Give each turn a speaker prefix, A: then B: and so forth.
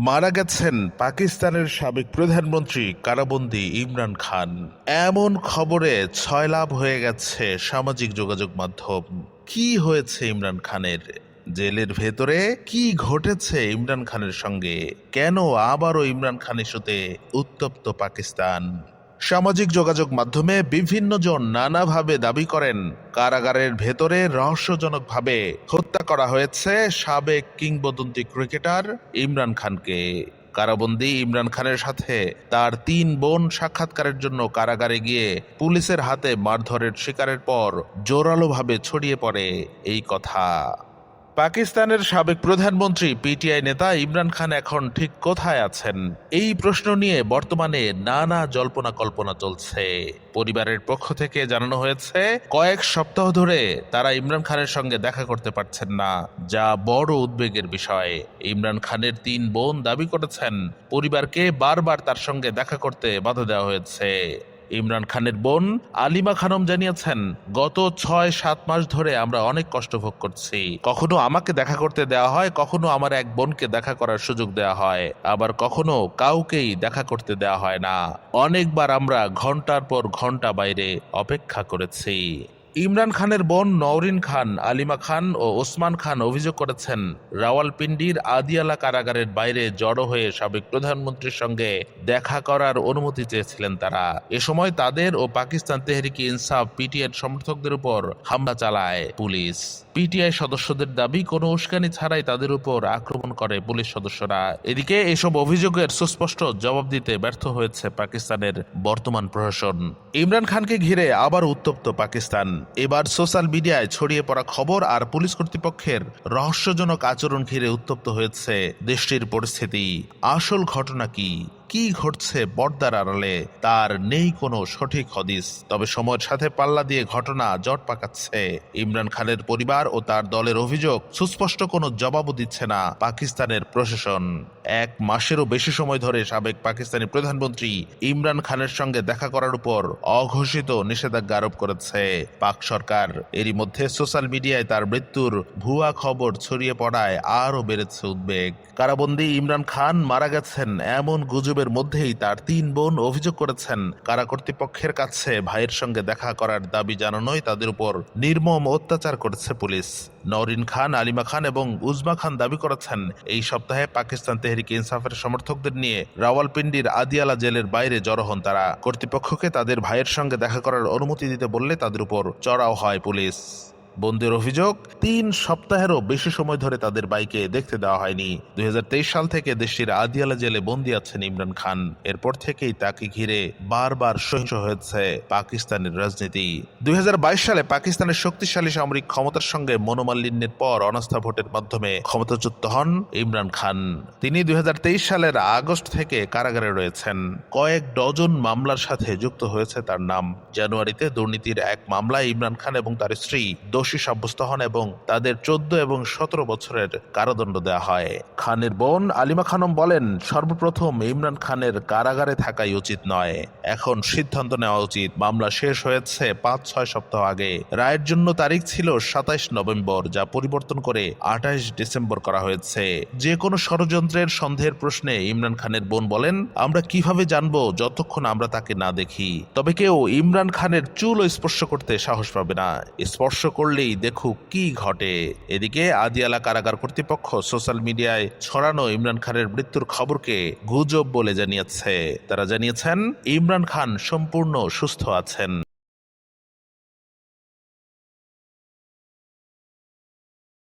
A: মারা গেছেন পাকিস্তানের সাবেক প্রধানমন্ত্রী কারাবন্দী ইমরান খান। এমন খবরে ছয় লাভ হয়ে গেছে সামাজিক যোগাযোগ মাধ্যম। কি হয়েছে ইমরান খানের? জেলের ভেতরে কি ঘটেছে ইমরান খানের সঙ্গে? কেন আবারও ইমরান খান ইস্যুতে উত্তপ্ত পাকিস্তান? সামাজিক যোগাযোগ মাধ্যমে বিভিন্ন জন নানাভাবে দাবি করেন। কারাগারের ভেতরে রহস্যজনকভাবে হত্যা করা হয়েছে সাবেক কিংবদন্তি ক্রিকেটার ইমরান খানকে। কারাবন্দী ইমরান খানের সাথে তার তিন বোন সাক্ষাৎকারের জন্য কারাগারে গিয়ে পুলিশের হাতে মারধরের শিকারের পর জোরালোভাবে ছড়িয়ে পড়ে এই কথা। পাকিস্তানের সাবেক প্রধানমন্ত্রী, পিটিআই নেতা ইমরান খান এখন ঠিক কোথায় আছেন? এই প্রশ্ন নিয়ে বর্তমানে নানা জল্পনা কল্পনা চলছে। পরিবারের পক্ষ থেকে জানানো হয়েছে, কয়েক সপ্তাহ ধরে তারা ইমরান খানের সঙ্গে দেখা করতে পারছেন না। যা বড় উদ্বেগের বিষয়। ইমরান খানের তিন বোন দাবি করেছেন, পরিবারকে বারবার তার সঙ্গে দেখা করতে বাধা দেওয়া হয়েছে। ইমরান খানের বোন আলিমা খানম জানিয়েছেন, গত ছয়, সাত মাস ধরে আমরা অনেক কষ্ট ভোগ করছি। কখনো আমাকে দেখা করতে দেওয়া হয়, কখনো আমার এক বোনকে দেখা করার সুযোগ দেওয়া হয়। আবার কখনো কাউকেই দেখা করতে দেওয়া হয় না। অনেকবার আমরা ঘণ্টার পর ঘণ্টা বাইরে অপেক্ষা করেছি। ইমরান খানের বোন নওরিন খান, আলিমা খান ও ওসমান খান অভিযোগ করেছেন, রাওয়ালপিন্ডির আদিয়ালা কারাগারের বাইরে জড়ো হয়ে সাবেক প্রধানমন্ত্রীর সঙ্গে দেখা করার অনুমতি চেয়েছিলেন তারা। এ সময় তাদের ও পাকিস্তান তেহরিকি ইনসাফ পিটিআই সমর্থকদের উপর হামলা চালায় পুলিশ। পিটিআই সদস্যদের দাবি, কোনো উস্কানি ছাড়াই তাদের উপর আক্রমণ করে পুলিশ সদস্যরা। এদিকে এসব অভিযোগের সুস্পষ্ট জবাব দিতে ব্যর্থ হয়েছে পাকিস্তানের বর্তমান প্রশাসন। ইমরান খানকে ঘিরে আবার উত্তপ্ত পাকিস্তান। এবার সোশ্যাল মিডিয়ায় ছড়িয়ে পড়া খবর আর পুলিশ কর্তৃপক্ষের রহস্যজনক আচরণ ঘিরে উত্তপ্ত হয়েছে দেশটির পরিস্থিতি। আসল ঘটনা কি? কি ঘটছে পর্দার আড়ালে? তার নেই কোনো সঠিক হদিস। তবে সময়ের সাথে পাল্লা দিয়ে ঘটনা জট পাকাচ্ছে। ইমরান খানের পরিবার ও তার দলের অভিযোগ, সুস্পষ্ট কোনো জবাবও দিচ্ছে না পাকিস্তানের প্রশাসন। এক মাসেরও বেশি সময় ধরে সাবেক পাকিস্তানি প্রধানমন্ত্রী ইমরান খানের সঙ্গে দেখা করার উপর অঘোষিত নিষেধাজ্ঞা আরোপ করেছে। পাক সরকার, এরই মধ্যে সোশ্যাল মিডিয়ায় তার মৃত্যুর ভুয়া খবর ছড়িয়ে পড়ায় আরও বেড়েছে উদ্বেগ। কারাবন্দী ইমরান খান মারা গেছেন এমন গুজবের মধ্যেই তার তিন বোন অভিযোগ করেছেন, কারা কর্তৃপক্ষের কাছে ভাইয়ের সঙ্গে দেখা করার দাবি জানানোই তাদের উপর নির্মম অত্যাচার করেছে পুলিশ। নরিন খান, আলিমা খান এবং উজমা খান দাবি করেছেন, এই সপ্তাহে পাকিস্তান তেহরিক ইনসাফের সমর্থকদের নিয়ে রাওয়ালপিন্ডির আদিয়ালা জেলের বাইরে জড়ো হন তারা। কর্তৃপক্ষকে তাদের ভাইয়ের সঙ্গে দেখা করার অনুমতি দিতে বললে তাদের উপর চড়াও হয় পুলিশ। বন্দির অভিযোগ, তিন সপ্তাহেরও বেশি সময় ধরে তাদের বাইকে দেখতে দেওয়া হয়নি। দুই হাজার তেইশ সাল থেকে দেশটির আদিয়ালা জেলে বন্দী আছেন ইমরান খান। এরপর থেকেই তাকে ঘিরে বারবার সহিংস হয়েছে পাকিস্তানের রাজনীতি। দুই হাজার বাইশ সালে পাকিস্তানের শক্তিশালী সামরিক ক্ষমতার সঙ্গে মনোমালিন্যের পর অনাস্থা ভোটের মাধ্যমে ক্ষমতাচ্যুত হন ইমরান খান। তিনি দুই হাজার তেইশ সালের আগস্ট থেকে কারাগারে রয়েছেন। কয়েক ডজন মামলার সাথে যুক্ত হয়েছে তার নাম। জানুয়ারিতে দুর্নীতির এক মামলায় ইমরান খান এবং তার স্ত্রী দোষী সাব্যস্ত হন এবং তাদের চোদ্দ এবং সতেরো বছরের কারাদণ্ড দেওয়া হয়। খানের বোন আলিমা খানম বলেন, সর্বপ্রথম ইমরান খানের কারাগারে থাকাই উচিত নয়। এখন সিদ্ধান্ত নেওয়া উচিত। মামলা শেষ হয়েছে পাঁচ, ছয় সপ্তাহ আগে। রায়ের জন্য তারিখ ছিল সাতাইশ নভেম্বর, যা পরিবর্তন করে আঠাইশ ডিসেম্বর করা হয়েছে। যে কোনো ষড়যন্ত্রের সন্দেহের প্রশ্নে ইমরান খানের বোন বলেন, আমরা কীভাবে জানব যতক্ষণ আমরা তাকে না দেখি? তবে কেউ ইমরান খানের চুলও স্পর্শ করতে সাহস পাবে না। স্পর্শ করলেই দেখুক কি ঘটে। এদিকে আদিয়ালা কারাগার কর্তৃপক্ষ সোশ্যাল মিডিয়ায় ছড়ানো ইমরান খানের মৃত্যুর খবরকে গুজব বলে জানিয়েছে। তারা জানিয়েছেন, ইমরান খান সম্পূর্ণ সুস্থ আছেন।